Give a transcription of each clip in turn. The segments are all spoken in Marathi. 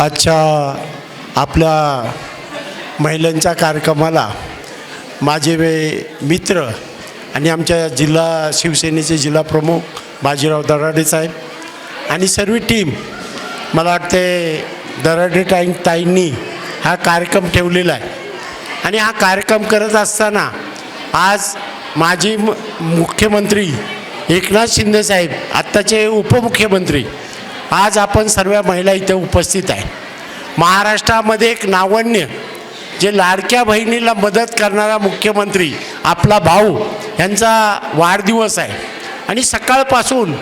आजच्या आपल्या महिलांच्या कार्यक्रमाला माझे वे मित्र आणि आमच्या जिल्हा शिवसेनेचे जिल्हा प्रमुख बाजीराव दराडे साहेब आणि सर्व टीम मला वाटते दराडे टाईम ताईंनी हा कार्यक्रम ठेवलेला आहे. आणि हा कार्यक्रम करत असताना आज माजी म- मुख्यमंत्री एकनाथ शिंदे साहेब आत्ताचे उपमुख्यमंत्री आज आपण सर्व महिला इथे उपस्थित आहे. महाराष्ट्रामध्ये एक नावण्य जे लाडक्या बहिणीला मदत करणारा मुख्यमंत्री आपला भाऊ यांचा वाढदिवस आहे. आणि सकाळपासून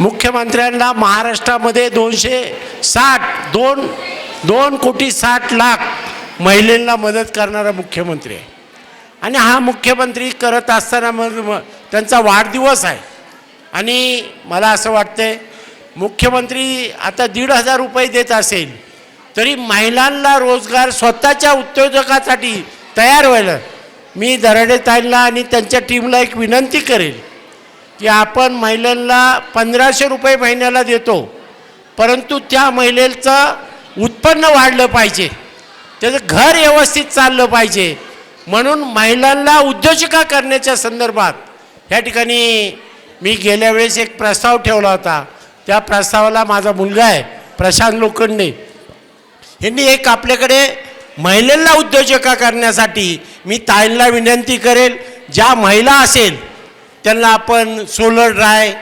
मुख्यमंत्र्यांना महाराष्ट्रामध्ये दोनशे साठ दोन दोन कोटी साठ लाख महिलांना मदत करणारा मुख्यमंत्री आहे. आणि हा मुख्यमंत्री करत असताना मग म- त्यांचा वाढदिवस आहे. आणि मला असं वाटतंय मुख्यमंत्री आता दीड हजार रुपये देत असेल तरी महिलांना रोजगार स्वतःच्या उद्योजकासाठी तयार व्हायला मी दराडेताईंना आणि त्यांच्या टीमला एक विनंती करेल की आपण महिलांना पंधराशे रुपये महिन्याला देतो परंतु त्या महिलेचं उत्पन्न वाढलं पाहिजे त्याचं घर व्यवस्थित चाललं पाहिजे. म्हणून महिलांना उद्योजिका करण्याच्या संदर्भात या ठिकाणी मी गेल्या वेळेस एक प्रस्ताव ठेवला होता त्या प्रस्तावाला माझा मुलगा आहे प्रशांत लोखंडे यांनी एक आपल्याकडे महिलांना उद्योजका करण्यासाठी मी ताईंना विनंती करेल ज्या महिला असेल त्यांना आपण सोलर ड्राय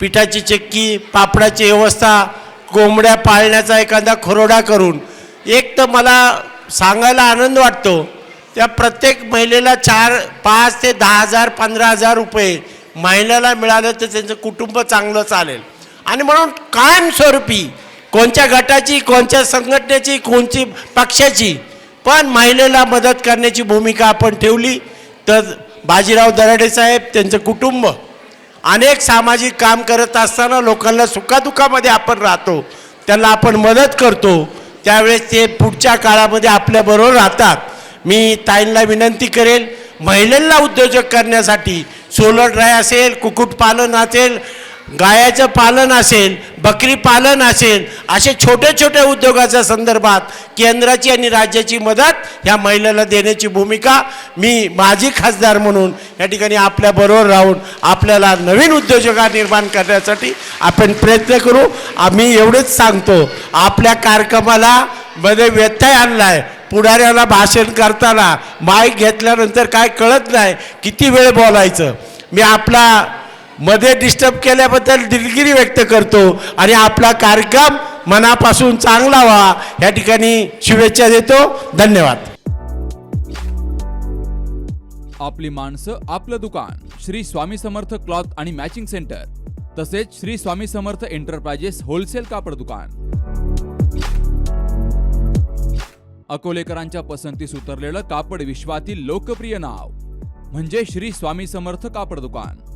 पिठाची चक्की पापडाची व्यवस्था कोंबड्या पाळण्याचा एखादा खरोडा करून. एक तर मला सांगायला आनंद वाटतो त्या प्रत्येक महिलेला चार पाच ते दहा हजार पंधरा हजार रुपये महिन्याला मिळालं तर त्यांचं कुटुंब चांगलं चालेल. आणि म्हणून कायमस्वरूपी कोणत्या गटाची कोणत्या संघटनेची कोणची पक्षाची पण महिलेला मदत करण्याची भूमिका आपण ठेवली. तर बाजीराव दराडे साहेब त्यांचं कुटुंब अनेक सामाजिक काम करत असताना लोकांना सुखादुखामध्ये आपण राहतो. त्यांना आपण मदत करतो. त्यावेळेस ते पुढच्या काळामध्ये आपल्याबरोबर राहतात. मी ताईंना विनंती करेल महिलांना उद्योजक करण्यासाठी सोलर ड्राय असेल कुक्कुटपालन असेल गायाचं पालन असेल बकरी पालन असेल असे छोटे छोटे उद्योगाच्या संदर्भात केंद्राची आणि राज्याची मदत ह्या महिलेला देण्याची भूमिका मी माजी खासदार म्हणून या ठिकाणी आपल्याबरोबर राहून आपल्याला नवीन उद्योजका निर्माण करण्यासाठी आपण प्रयत्न करू. आम्ही एवढेच सांगतो आपल्या कार्यक्रमाला मध्ये व्यत्यय आणला आहे पुढाऱ्याला भाषण करताना माईक घेतल्यानंतर काय कळत नाही किती वेळ बोलायचं. मी आपला मध्ये डिस्टर्ब केल्याबद्दल दिलगिरी व्यक्त करतो आणि आपला कार्यक्रम मनापासून चांगला व्हा. या ठिकाणी शुभेच्छा देतो. धन्यवाद. आपली माणसं आपलं दुकान श्री स्वामी समर्थ क्लॉथ आणि मॅचिंग सेंटर तसेच श्री स्वामी समर्थ एंटरप्राइजेस होलसेल कापड दुकान. अकोलेकरांच्या पसंतीस उतरलेलं कापड विश्वातील लोकप्रिय नाव म्हणजे श्री स्वामी समर्थ कापड दुकान.